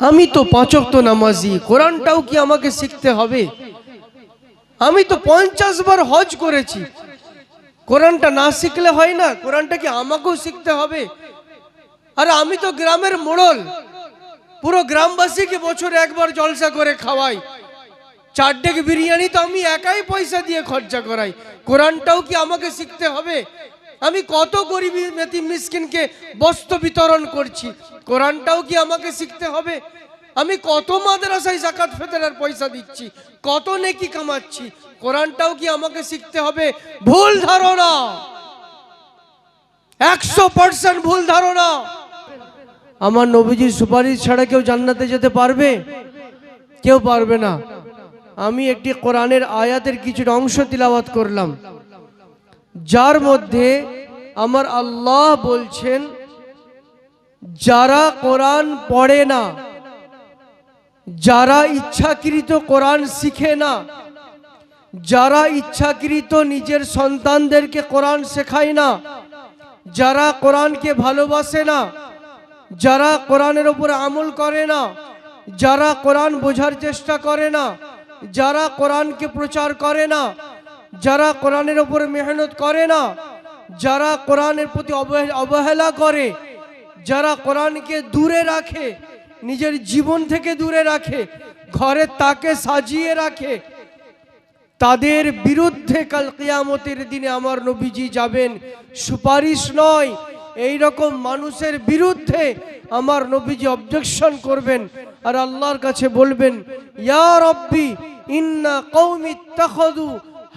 আমি তো পাঁচক তো নামাজি, কোরআনটাও কি আমাকে শিখতে হবে? আমি তো পঞ্চাশ বার হজ করেছি। কোরআনটা না শিখলে হয় না, কোরআনটা কি আমাকেও শিখতে হবে? আর আমি তো গ্রামের মোড়ল। পুরো গ্রামবাসীকে বছরে একবার জলসা করে খাওয়াই? চার ডেক বিরিয়ানি তো আমি একাই পয়সা দিয়ে খরচা করাই। কোরআনটাও কি আমাকে শিখতে হবে? আমি কত গরিব মেতি মিসকিনকে বস্ত্র বিতরণ করছি। কোরআনটাও কি আমাকে শিখতে হবে? আমি কত মাদ্রাসায় জাকাত ফেতরার পয়সা দিচ্ছি, কত নেকি কামাচ্ছি, কোরআনটাও কি আমাকে শিখতে হবে? ভুল ধারণা। একশো পার্সেন্ট ভুল ধারণা। আমার নবীজির সুপারিশ ছাড়া কেউ জান্নাতে যেতে পারবে? কেউ পারবে না। আমি একটি কোরআনের আয়াতের কিছুটা অংশ তিলাওয়াত করলাম। যার মধ্যে আমার আল্লাহ বলছেন, যারা কোরআন পড়ে না, যারা ইচ্ছাকৃত কোরআন শিখে না, যারা ইচ্ছাকৃত নিজের সন্তানদেরকে কোরআন শেখায় না, যারা কোরআনকে ভালোবাসে না, যারা কোরআনের উপরে আমল করে না, যারা কোরআন বোঝার চেষ্টা করে না, যারা কোরআনকে প্রচার করে না যারা কোরআনের উপরে মেহনত করে না, যারা কোরআনের প্রতি অবহে- অবহেলা করে, যারা কোরআনকে দূরে রাখে, নিজের জীবন থেকে দূরে রাখে, ঘরে তাকে সাজিয়ে রাখে, তাদের বিরুদ্ধে কাল কিয়ামতের দিনে আমার নবীজি যাবেন। সুপারিশ নয় এই রকম মানুষের বিরুদ্ধে আমার নবীজি অবজেকশন করবেন আর আল্লাহর কাছে বলবেন, ইয়া রব্বি, ইন্না কওমি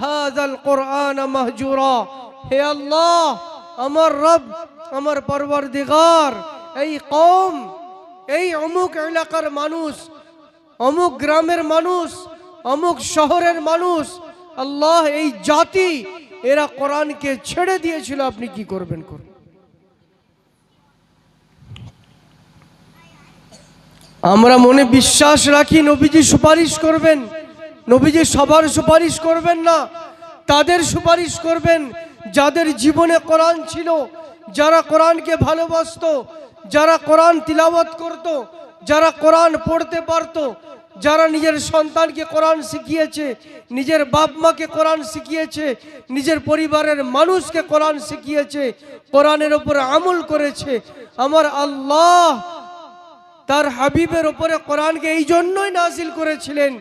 হাযাল কোরআন মাহজুরা। হে আল্লাহ, আমার রব, আমার পরওয়ারদিগার এই কওম, এই অমুক এলাকার মানুষ, অমুক গ্রামের মানুষ, অমুক শহরের মানুষ, আল্লাহ এই জাতি, এরা কোরআনকে ছেড়ে দিয়েছিল, আপনি কি করবেন করুন। আমরা মনে বিশ্বাস রাখি, নবীজি সুপারিশ করবেন। নবীজি সবার সুপারিশ করবেন না। তাদের সুপারিশ করবেন যাদের জীবনে কোরআন ছিল, যারা কোরআনকে ভালোবাসত, যারা কোরআন তিলাওয়াত করত, যারা কোরআন পড়তে পারতো, যারা নিজের সন্তানকে কোরআন শিখিয়েছে, নিজের বাপ মাকে কোরআন শিখিয়েছে, নিজের পরিবারের মানুষকে কোরআন শিখিয়েছে, কোরআনের ওপর আমল করেছে। আমার আল্লাহ তার হাবিবের ওপরে কোরআনকে এই জন্যই নাজিল করেছিলেন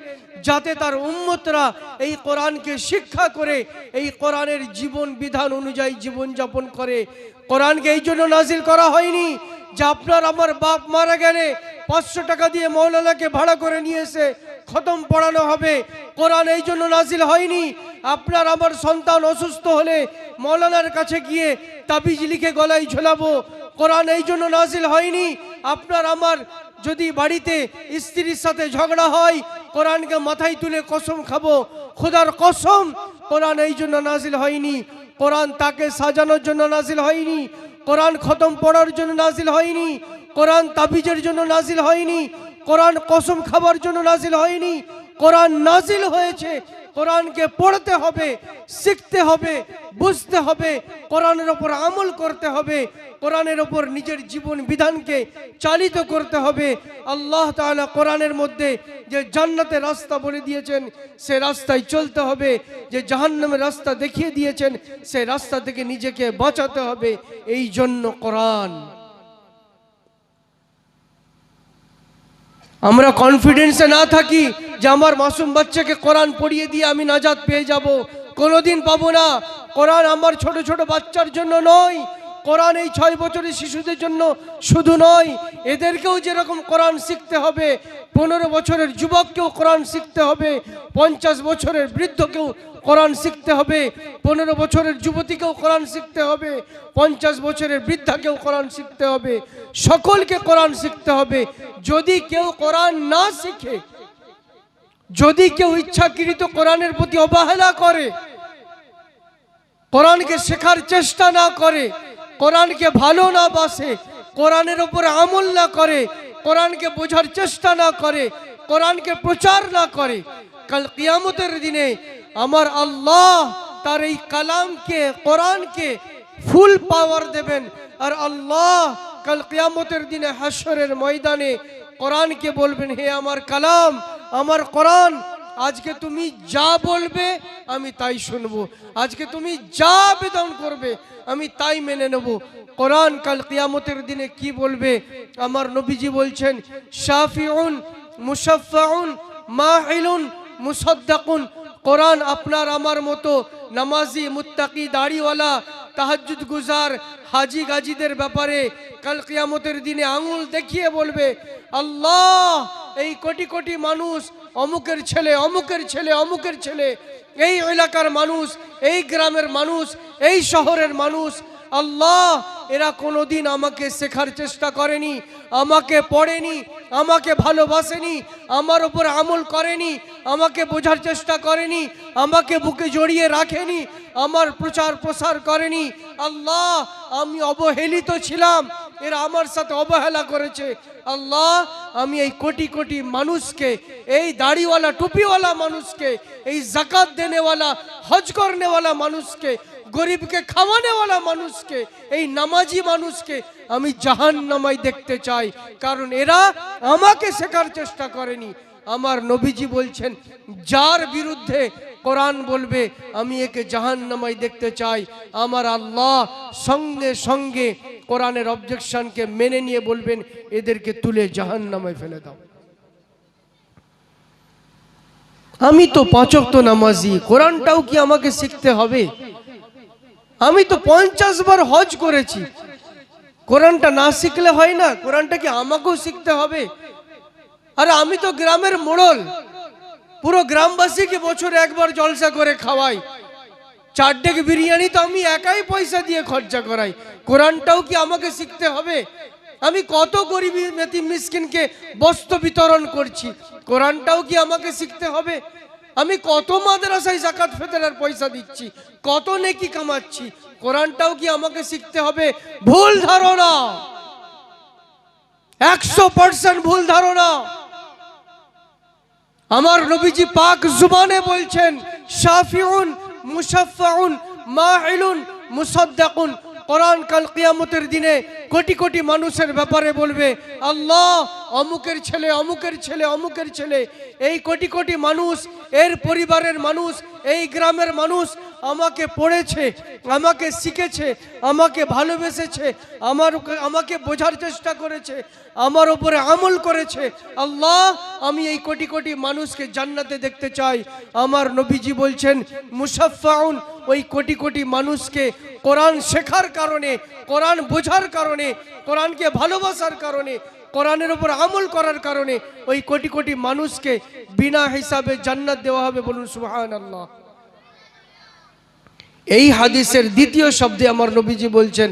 যাতে তার উম্মতরা এই কোরআনকে শিক্ষা করে, এই কোরআনের জীবন বিধান অনুযায়ী জীবন যাপন করে। কোরআনকে এই জন্য নাজিল করা হয়নি যে আপনার আমার বাপ মারা গেলে পাঁচশো টাকা দিয়ে মৌলানাকে ভাড়া করে নিয়ে এসে খতম পড়ানো হবে। কোরআন এই জন্য নাজিল হয়নি আপনার আমার সন্তান অসুস্থ হলে মৌলানার কাছে গিয়ে তাবিজ লিখে গলায় ঝোলাবো। কোরআন এই জন্য নাজিল হয়নি। আপনার আমার যদি বাড়িতে স্ত্রীর সাথে ঝগড়া হয়, কোরআনকে মাথায় তুলে কসম খাব। খোদার কসম, কোরআন এই জন্য নাজিল হয়নি। কোরআন তাকে সাজানোর জন্য নাজিল হয়নি। কোরআন খতম পড়ার জন্য নাজিল হয়নি। কোরআন তাবিজের জন্য নাজিল হয়নি। কোরআন কসম খাবার জন্য নাজিল হয়নি। কোরআন নাজিল হয়েছে, কোরআনকে পড়তে হবে, শিখতে হবে, বুঝতে হবে, কোরআনের ওপর আমল করতে হবে, কোরআনের ওপর নিজের জীবন বিধানকে চালিত করতে হবে। আল্লাহ তাআলা কোরআনের মধ্যে যে জান্নাতের রাস্তা বলে দিয়েছেন, সে রাস্তায় চলতে হবে, যে জাহান্নামের রাস্তা দেখিয়ে দিয়েছেন, সে রাস্তা থেকে নিজেকে বাঁচাতে হবে। এই জন্য কোরআন আমরা কনফিডেন্সে না থাকি যে আমার মাসুম বাচ্চাকে কোরআন পড়িয়ে দিয়ে আমি নাজাদ পেয়ে যাব। কোনোদিন পাবো না। কোরআন আমার ছোট ছোট বাচ্চার জন্য নয়। কোরআন এই ছয় বছরের শিশুদের জন্য শুধু নয়, এদেরকেও যেরকম কোরআন শিখতে হবে, পনেরো বছরের যুবককেও কোরআন শিখতে হবে, পঞ্চাশ বছরের বৃদ্ধকেও কোরআন শিখতে হবে, পনেরো বছরের যুবতীকেও কোরআন শিখতে হবে, পঞ্চাশ বছরের বৃদ্ধাকেও কোরআন শিখতে হবে, সকলকে কোরআন শিখতে হবে। যদি কেউ কোরআন না শিখে, যদি কেউ ইচ্ছাকৃত কোরআনের প্রতি অবহেলা করে, কোরআনকে শেখার চেষ্টা না করে কোরআনকে ভালো না বাসে, কোরআনের উপরে আমল না করে, কোরআনকে বোঝার চেষ্টা না করে, কোরআনকে প্রচার না করে, কাল কিয়ামতের দিনে আমার আল্লাহ তার এই কালামকে, কোরআনকে ফুল পাওয়ার দেবেন। আর আল্লাহ কাল কিয়ামতের দিনে হাসরের ময়দানে কোরআনকে বলবেন, হে আমার কালাম, আমার কোরআন আজকে তুমি যা বলবে, আমি তাই শুনব। আজকে তুমি যা বেদন করবে, আমি তাই মেনে নেব। কোরআন কাল কিয়ামতের দিনে কি বলবে? আমার নবীজি বলছেন, শাফিউন মুসাফাউন মাহিলুন, মুসাদ্দাকুন। কোরআন আপনার, আমার মতো নামাজি মুত্তাকি দাড়িওয়ালা তাহাজুদ গুজার হাজি গাজীদের ব্যাপারে কাল কিয়ামতের দিনে আঙুল দেখিয়ে বলবে, আল্লাহ, এই কোটি কোটি মানুষ, অমুকের ছেলে অমুকের ছেলে অমুকের ছেলে, এই এলাকার মানুষ, এই গ্রামের মানুষ, এই শহরের মানুষ, আল্লাহ এরা কোনোদিন আমাকে শেখার চেষ্টা করেনি, আমাকে পড়েনি, আমাকে ভালোবাসেনি, আমার ওপর আমল করেনি, আমাকে বোঝার চেষ্টা করেনি, আমাকে বুকে জড়িয়ে রাখেনি, আমার প্রচার প্রসার করেনি। আল্লাহ, আমি অবহেলিত ছিলাম, এরা আমার সাথে অবহেলা করেছে। আল্লাহ, আমি এই কোটি কোটি মানুষকে, এই দাড়িওয়ালা, টুপিওয়ালা মানুষকে, এই জাকাত দেনেওয়ালা, হজ করনেওয়ালা মানুষকে গরিবকে খাওয়ানেওয়ালা মানুষকে, এই নামাজি মানুষকে আমি জাহান নামাই দেখতে চাই। কারণ এরা আমাকে শেখার চেষ্টা করেনি। আমার নবীজি বলছেন, যার বিরুদ্ধে কোরআন বলবে, আমি একে জাহান নামাই দেখতে চাই। আমার আল্লাহ সঙ্গে সঙ্গে কোরআনের অবজেকশনকে মেনে নিয়ে বলবেন, এদেরকে তুলে জাহান নামায় ফেলে দাও। আমি তো পাঁচক তো নামাজি, কোরআনটাও কি আমাকে শিখতে হবে? আমি তো পঞ্চাশ বার হজ করেছি। কোরআনটা না শিখলে হয় না, কোরআনটা কি আমাকেও শিখতে হবে? আরে আমি তো গ্রামের মোড়ল। পুরো গ্রামবাসীকে বছরে একবার জলসা করে খাওয়াই। চার ডেক বিরিয়ানি তো আমি একাই পয়সা দিয়ে খরচা করাই। কোরআনটাও কি আমাকে শিখতে হবে? আমি কত গরিব মেতি মিসকিনকে বস্ত্র বিতরণ করছি। কোরআনটাও কি আমাকে শিখতে হবে? আমি কত মাদ্রাসায় জাকাত ফেতরার পয়সা দিচ্ছি, কত নেকি কামাচ্ছি, কোরআনটাও কি আমাকে শিখতে হবে? ভুল ধারণা। একশো পার্সেন্ট ভুল ধারণা। আমার নবীজি পাক জুবানে বলছেন, শাফিউন মুসাফাউন মাহিলুন মুসাদ্দাকুন। কোরআন কাল কিয়ামতের দিনে কোটি কোটি মানুষের ব্যাপারে বলবে, আল্লাহ অমুকের ছেলে অমুকের ছেলে অমুকের ছেলে। এই কোটি কোটি মানুষ, এর পরিবারের মানুষ, এই গ্রামের মানুষ আমাকে পড়েছে, আমাকে শিখেছে, আমাকে ভালোবেসেছে, আমার আমাকে বোঝার চেষ্টা করেছে, আমার উপরে আমল করেছে। আল্লাহ, আমি এই কোটি কোটি মানুষকে জান্নাতে দেখতে চাই। আমার নবীজি বলছেন মুসাফাউন ওই কোটি কোটি মানুষকে কোরআন শেখার কারণে, কোরআন বোঝার কারণে, কোরআনকে ভালোবাসার কারণে কোরআনের উপর আমল করার কারণে ওই কোটি কোটি মানুষকে বিনা হিসাবে জান্নাত দেওয়া হবে বলুন সুহান আল্লাহ এই হাদিসের দ্বিতীয় শব্দে আমার নবীজি বলছেন,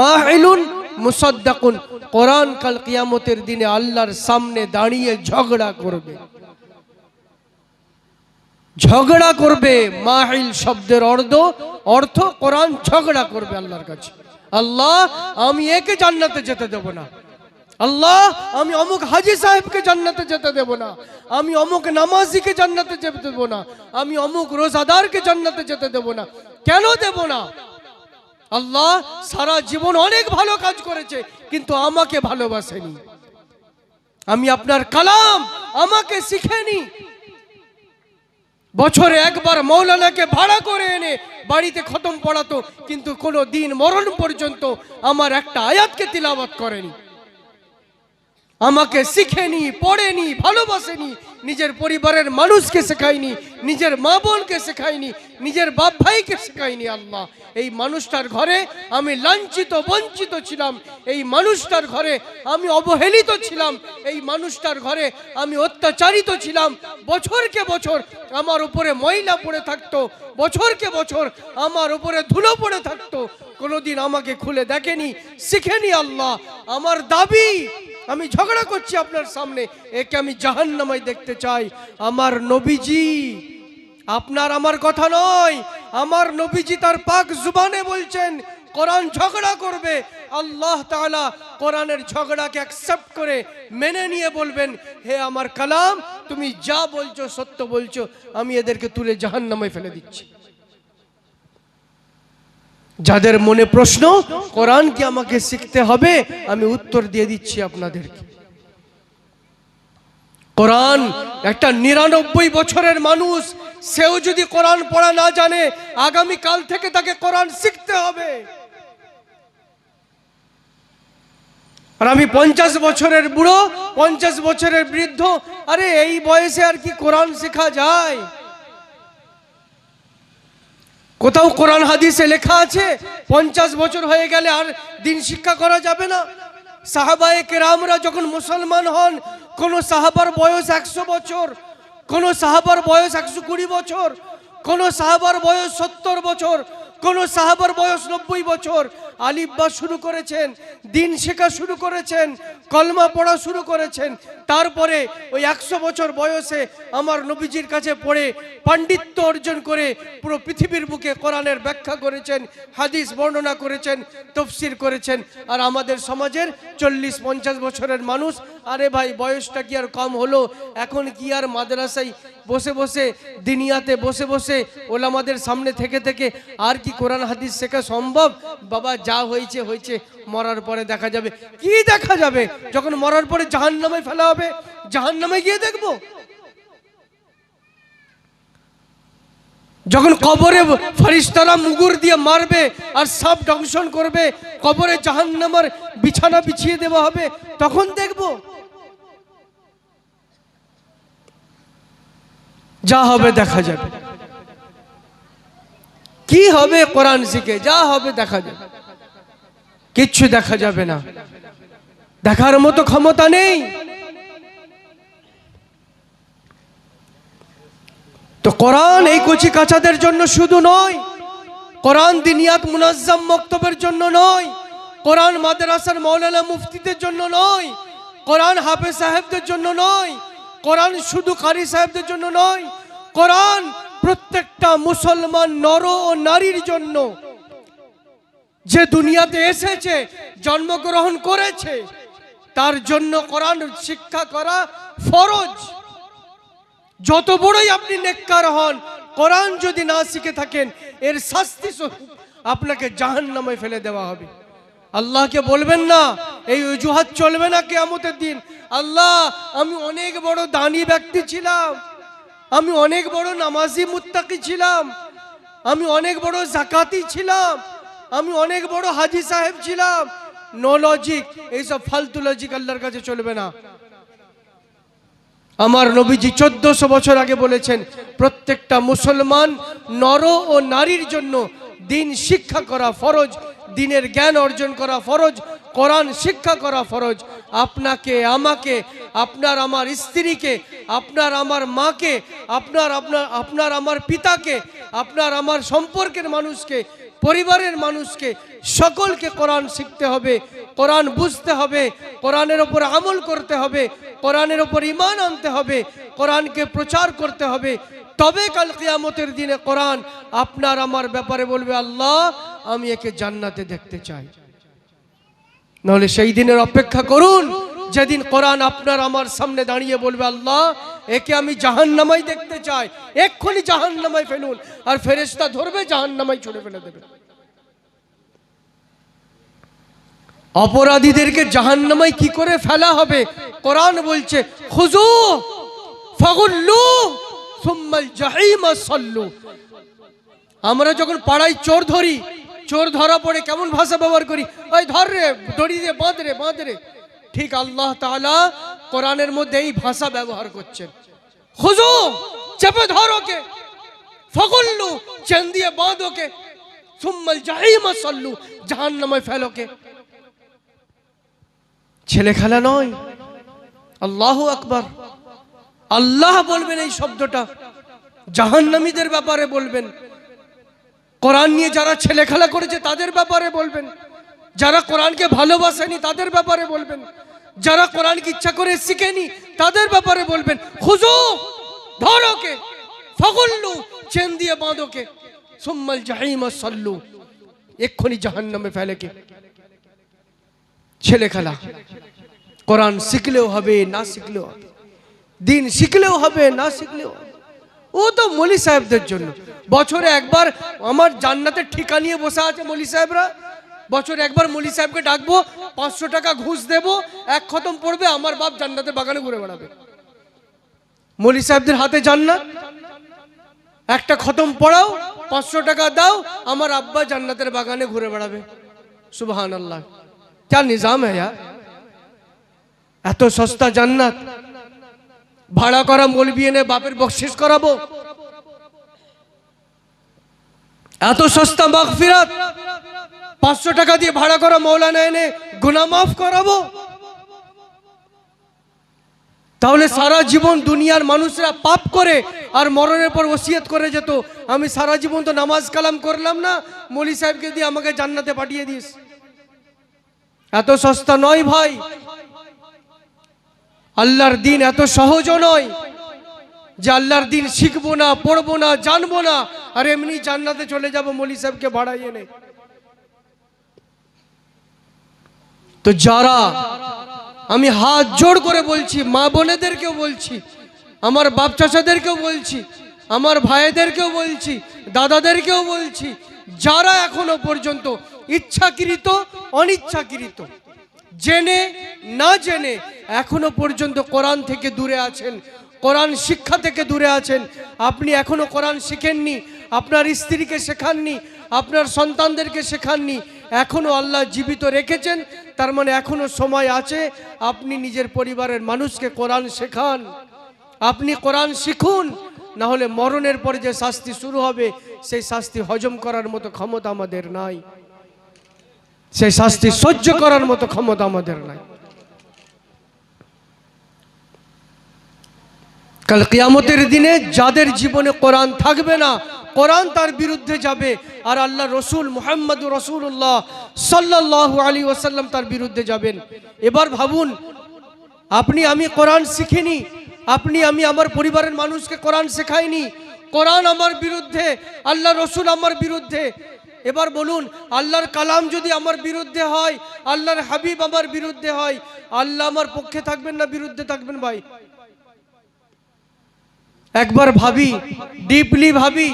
মাহিলুন মুসাদ্দাকুন, কোরআন কাল কিয়ামতের দিনে আল্লাহর সামনে দাঁড়িয়ে ঝগড়া করবে। ঝগড়া করবে, মাহিল শব্দের অর্ধ, অর্থ কোরআন ঝগড়া করবে আল্লাহর কাছে। আল্লাহ, আমি একে জান্নাতে যেতে দেব না। আল্লাহ, আমি অমুক হাজি সাহেবকে জান্নাতে যেতে দেব না। আমি অমুক নামাজিকে জান্নাতে যেতে দেব না। আমি অমুক রোজাদারকে জান্নাতে যেতে দেব না। কেন দেব না? আল্লাহ সারা জীবন অনেক ভালো কাজ করেছে, কিন্তু আমাকে ভালোবাসেনি। আমি আপনার কালাম, আমাকে শিখেনি। বছরে একবার মৌলানাকে ভাড়া করে এনে বাড়িতে খতম পড়াতো, কিন্তু কোনো দিন মরণ পর্যন্ত আমার একটা আয়াতকে তিলাবাত করেনি। আমাকে শিখেনি, পড়েনি, ভালোবাসেনি, নিজের পরিবারের মানুষকে শেখায়নি, নিজের মা বোনকে শেখায়নি, নিজের বাপ ভাইকে শেখায়নি আল্লাহ। এই মানুষটার ঘরে আমি লাঞ্ছিত, বঞ্চিত ছিলাম। এই মানুষটার ঘরে আমি অবহেলিত ছিলাম। এই মানুষটার ঘরে আমি অত্যাচারিত ছিলাম। বছরকে বছর আমার উপরে ময়লা পড়ে থাকতো। বছরকে বছর আমার উপরে ধুলো পড়ে থাকতো। কোনোদিন আমাকে খুলে দেখেনি, শিখেনি আল্লাহ। আমার দাবি আমি ঝগড়া করছি আপনার সামনে। একে আমি জাহান্নামাই দেখতে চাই। আমার নবীজি, আপনার আমার কথা নয়। আমার নবীজি তার পাক জুবানে বলছেন, কোরআন ঝগড়া করবে। আল্লাহ তাআলা কোরআনের ঝগড়াকে অ্যাকসেপ্ট করে মেনে নিয়ে বলবেন, হে আমার কালাম, তুমি যা বলছো, সত্য বলছো, আমি এদেরকে তুলে জাহান জাহান্নামায় ফেলে দিচ্ছি। যাদের মনে প্রশ্ন কোরআন কি আমাকে শিখতে হবে, আমি উত্তর দিয়ে দিচ্ছি আপনাদেরকে। কোরআন একটা নিরানব্বই বছরের মানুষ, সেও যদি কোরআন পড়া না জানে আগামী কাল থেকে তাকে কোরআন শিখতে হবে। আর আমি পঞ্চাশ বছরের বুড়ো, পঞ্চাশ বছরের বৃদ্ধ, আরে এই বয়সে আর কি কোরআন শেখা যায়? কোথাও কোরআন হাদিসে লেখা আছে, পঞ্চাশ বছর হয়ে গেলে আর দিন শিক্ষা করা যাবে না। সাহাবায়ে কেরামরা যখন মুসলমান হন, কোন সাহাবার বয়স একশো বছর, কোন সাহাবার বয়স একশো কুড়ি বছর, কোন সাহাবার বয়স সত্তর বছর, কোন সাহাবার বয়স নব্বই বছর আলিব্বা শুরু করেছেন, দিন শেখা শুরু করেছেন, কলমা পড়া শুরু করেছেন তারপরে ওই একশো বছর বয়সে আমার নবীজির কাছে পড়ে পাণ্ডিত্য অর্জন করে পুরো পৃথিবীর বুকে কোরআনের ব্যাখ্যা করেছেন, হাদিস বর্ণনা করেছেন, তফসির করেছেন। আর আমাদের সমাজের চল্লিশ, পঞ্চাশ বছরের মানুষ, আরে ভাই, বয়সটা কি আর কম হলো? এখন কি আর মাদ্রাসায় বসে বসে, দিনিয়াতে বসে বসে ওলামাদের সামনে থেকে থেকে আর কি কোরআন, হাদিস শেখা সম্ভব? বাবা, যা হয়েছে হয়েছে, মরার পরে দেখা যাবে। কি দেখা যাবে? যখন মরার পরে জাহান নামে ফেলা হবে। জাহান নামে গিয়ে দেখব। যখন কবরে ফারিস্তারা মুগুর দিয়ে মারবে আর সাপ দংশন করবে, কবরে জাহান্নামার বিছানা বিছিয়ে দেওয়া হবে, তখন দেখব। যা হবে দেখা যাবে। কি হবে কোরআন শিখে? যা হবে দেখা যাবে। কিচ্ছু দেখা যাবে না। দেখার মতো ক্ষমতা নেই। তো কোরআন এই কচি কাচাদের জন্য শুধু নয়, কোরআন দিনিয়াত মুনাজ্জাম মক্তবের জন্য নয়, কোরআন মাদ্রাসার মৌলানা মুফতিদের জন্য নয়, কোরআন হাফেজ সাহেবদের জন্য নয়, কোরআন শুধু কারি সাহেবদের জন্য নয়, কোরআন প্রত্যেকটা মুসলমান নর ও নারীর জন্য। যে দুনিয়াতে এসেছে, জন্মগ্রহণ করেছে, তার জন্য কোরআন শিক্ষা করা ফরজ। যত বড়ই আপনি নেককার হন, কোরআন যদি না শিখে থাকেন, এর শাস্তি আপনাকে জাহান নামে ফেলে দেওয়া হবে। আল্লাহকে বলবেন না, এই অজুহাত চলবে না কেয়ামতের দিন। আল্লাহ, আমি অনেক বড় দানি ব্যক্তি ছিলাম। আমি অনেক বড় নামাজি মুত্তাকি ছিলাম। আমি অনেক বড় জাকাতি ছিলাম। আমি অনেক বড় হাজি সাহেব ছিলাম। নো লজিক এইসব ফালতু লজিক আল্লাহর কাছে চলবে না। আমার নবীজি চোদ্দশো বছর আগে বলেছেন, প্রত্যেকটা মুসলমান নর ও নারীর জন্য দিন শিক্ষা করা ফরজ, দিনের জ্ঞান অর্জন করা ফরজ, কোরআন শিক্ষা করা ফরজ। আপনাকে, আমাকে, আপনার আমার স্ত্রীকে, আপনার আমার মাকে, আপনার আপনার আপনার আমার পিতাকে, আপনার আমার সম্পর্কের মানুষকে পরিবারের মানুষকে, সকলকে কোরআন শিখতে হবে, কোরআন বুঝতে হবে, কোরআনের ওপর আমল করতে হবে, কোরআনের ওপর ইমান আনতে হবে, কোরআনকে প্রচার করতে হবে। তবে কাল কিয়ামতের দিনে কোরআন আপনার আমার ব্যাপারে বলবে, আল্লাহ, আমি একে জান্নাতে দেখতে চাই। নাহলে সেই দিনের অপেক্ষা করুন। যেদিন কোরআন আপনার আমার সামনে দাঁড়িয়ে বলবে, আল্লাহ, একে আমি জাহান্নামাই দেখতে চাই। এক্ষুনি জাহান্নামাই ফেলুন। আর ফেরেশতা ধরবে জাহান্নামাই ছুড়ে ফেলে দেবে। অপরাধীদেরকে জাহান্নামাই কি করে ফেলা হবে? কোরআন বলছে খুজু ফাগুল্লু, সুম্মাল সল্লু। আমরা যখন পাড়ায় চোর ধরি, চোর ধরা পড়ে কেমন ভাষা ব্যবহার করি? ওই ধর রে, দড়ি দিয়ে বাঁধ রে বাঁধ রে। ঠিক আল্লাহ তাআলা কোরআনের মধ্যে এই ভাষা ব্যবহার করছেন। খুজু চেপে ধর ওকে। ফগুল্লু চেন দিয়ে বাঁধ ওকে। জাহিমা সল্লু, জাহান্নামে ফেল ছেলে খেলা নয়। আল্লাহ আকবার। আল্লাহ বলবেন এই শব্দটা। জাহান্নামীদের ব্যাপারে বলবেন। কোরআন নিয়ে যারা ছেলে খেলা করেছে তাদের ব্যাপারে বলবেন। যারা কোরআনকে ভালোবাসেনি, তাদের ব্যাপারে বলবেন। যারা কোরআনকে ইচ্ছা করে শিখেনি, তাদের ব্যাপারে বলবেন। খুজু ধরোকে ফগল্লু, চেন দিয়ে বাঁধোকে সুম্মাল জাহিমা সল্লু, এক্ষুনি জাহান্নামে ফেলেকে ছেলে খেলা। কোরআন শিখলেও হবে, না শিখলেও হবে। দিন শিখলেও হবে, না শিখলেও ও তো মলি সাহেবদের জন্য। বছরে একবার আমার জান্নাতের ঠিকা নিয়ে বসে আছে মলি সাহেবরা। বছরে একবার মলি সাহেবকে ডাকবো, পাঁচশো টাকা ঘুষ দেব, এক খতম পড়বে, আমার বাপ জান্নাতের বাগানে ঘুরে বেড়াবে। মলি সাহেবদের হাতে জান্নাত। একটা খতম পড়াও, পাঁচশো টাকা দাও, আমার আব্বা জান্নাতের বাগানে ঘুরে বেড়াবে। সুবাহান আল্লাহ কে নিজাম হ্যাঁ এত সস্তা জান্নাত। ভাড়া করা মলবি এনে বাপের বকশিস করাবো। এত সস্তা মাগফিরাত। পাঁচশো টাকা দিয়ে ভাড়া করা, মৌলানা এনে গুনাহ মাফ করাবো। তাহলে সারা জীবন দুনিয়ার মানুষরা পাপ করে আর মরণের পর ওসিয়ত করে যেত। আমি সারা জীবন তো নামাজ কালাম করলাম না, মলি সাহেবকে দিয়ে আমাকে জান্নাতে পাঠিয়ে দিস। এত সস্তা নয় ভাই। আল্লাহর দিন এত সহজও নয় যে আল্লাহর দিন শিখব না, পড়ব না, জানব না। আর এমনি জান্নাতে চলে যাব মলি সাহেবকে ভাড়াই এনে। তো যারা, আমি হাত জোড় করে বলছি, মা বোনেদেরকেও বলছি, আমার বাপ চাচাদেরকেও বলছি, আমার ভাইদেরকেও বলছি, দাদাদেরকেও বলছি, যারা এখনও পর্যন্ত ইচ্ছাকৃত, অনিচ্ছাকৃত, জেনে, না জেনে এখনও পর্যন্ত কোরআন থেকে দূরে আছেন, কোরআন শিক্ষা থেকে দূরে আছেন, আপনি এখনও কোরআন শিখেননি, আপনার স্ত্রীকে শেখাননি, আপনার সন্তানদেরকে শেখাননি, এখনও আল্লাহ জীবিত রেখেছেন তার মানে এখনও সময় আছে, আপনি নিজের পরিবারের মানুষকে কোরআন শেখান। আপনি কোরআন শিখুন, না হলে মরণের পরে যে শাস্তি শুরু হবে, সেই শাস্তি হজম করার মতো ক্ষমতা আমাদের নাই। সেই শাস্তি সহ্য করার মতো ক্ষমতা আমাদের নাই। কাল কিয়ামতের দিনে যাদের জীবনে কোরআন থাকবে না কোরআন তার বিরুদ্ধে যাবে আর আল্লাহ রসুল মোহাম্মদ রসুল্লাহ সাল্লাহ আলী ওসাল্লাম তার বিরুদ্ধে যাবেন। এবার ভাবুন, আপনি আমি কোরআন শিখিনি, আপনি আমি আমার পরিবারের মানুষকে কোরআন শেখাইনি, কোরআন আমার বিরুদ্ধে, আল্লাহ রসুল আমার বিরুদ্ধে। এবার বলুন, আল্লাহর কালাম যদি আমার বিরুদ্ধে হয়, আল্লাহর হাবিব আমার বিরুদ্ধে হয়, আল্লাহ আমার পক্ষে থাকবেন না বিরুদ্ধে থাকবেন ভাই? একবার ভাবি ডিপলি ভাবি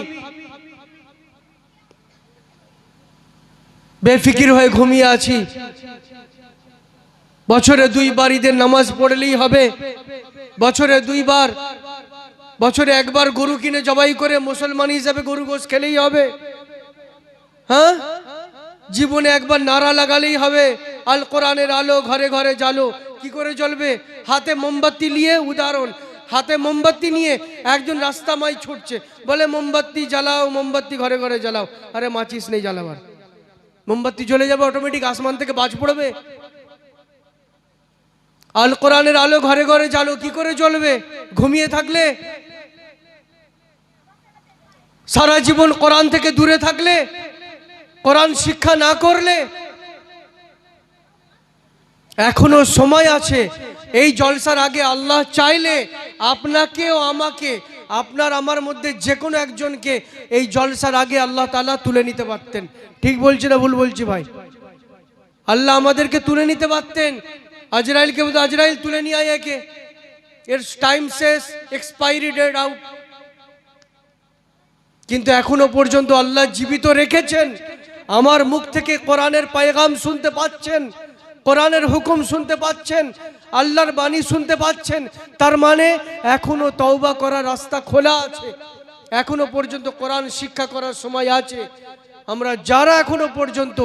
বেফিকির হয়ে ঘুমিয়ে আছি। বছরে দুইবার ঈদের নামাজ পড়লেই হবে। বছরে দুইবার, বছরে একবার গরু কিনে জবাই করে মুসলমান হিসাবে গরু গোস খেলেই হবে। হ্যাঁ? জীবনে একবার নারা লাগালেই হবে। আল কোরআনের আলো ঘরে ঘরে জালো কি করে জ্বলবে? হাতে মোমবাতি নিয়ে, উদাহরণ, হাতে মোমবাতি নিয়ে একজন রাস্তা রাস্তামাই ছুটছে। বলে, মোমবাতি জ্বালাও, মোমবাতি ঘরে ঘরে জ্বালাও। আরে, মাচিস নেই জ্বালাবার। মোমবাতি জ্বলে যাবে অটোমেটিক আসমান থেকে বাজ পড়বে। আল কোরআনের আলো ঘরে ঘরে জ্বালো, কি করে জ্বলবে? ঘুমিয়ে থাকলে? সারা জীবন কোরআন থেকে দূরে থাকলে? কোরআন শিক্ষা না করলে? এখনও সময় আছে। এই জলসার আগে আল্লাহ চাইলে আপনাকে ও আমাকে আপনার আমার মধ্যে যে কোনো একজনকে এই জলসার আগে আল্লাহ তালা তুলে নিতে পারতেন। ঠিক বলছি না ভুল বলছি ভাই? আল্লাহ আমাদেরকে তুলে নিতে পারতেন। আজরাইলকে বলতে, আজরাইল, তুলে নিয়ে আয় একে। এর টাইম শেষ এক্সপায়ারি ডেট আউট কিন্তু এখনও পর্যন্ত আল্লাহ জীবিত রেখেছেন। আমার মুখ থেকে কোরআনের পায়গাম শুনতে পাচ্ছেন। কোরআনের হুকুম শুনতে পাচ্ছেন। আল্লাহর বাণী শুনতে পাচ্ছেন। তার মানে এখনও তওবা করার রাস্তা খোলা আছে। এখনও পর্যন্ত কোরআন শিক্ষা করার সময় আছে। আমরা যারা এখনও পর্যন্ত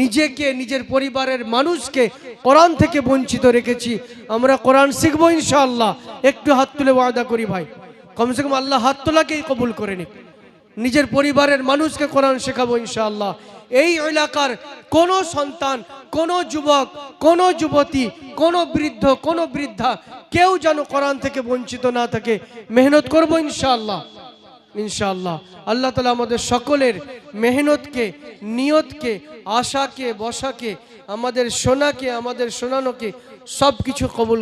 নিজেকে, নিজের পরিবারের মানুষকে কোরআন থেকে বঞ্চিত রেখেছি, আমরা কোরআন শিখব ইনশাআল্লাহ। একটু হাত তুলে ওয়াদা করি ভাই। কমসে কম আল্লাহ হাত তোলাকেই কবুল করে নিক। নিজের পরিবারের মানুষকে কোরআন শেখাবো ইনশাআল্লাহ। এই এলাকার কোনো সন্তান, কোনো যুবক, কোনো যুবতী, কোনো বৃদ্ধ, কোনো বৃদ্ধা কেউ যেন কোরআন থেকে বঞ্চিত না থাকে। মেহনত করব ইনশাআল্লাহ। ইনশাআল্লাহ। আল্লাহ তালা আমাদের সকলের মেহনতকে, নিয়তকে, আশাকে, বসাকে, আমাদের শোনাকে আমাদের শোনানোকে সব কিছু কবুল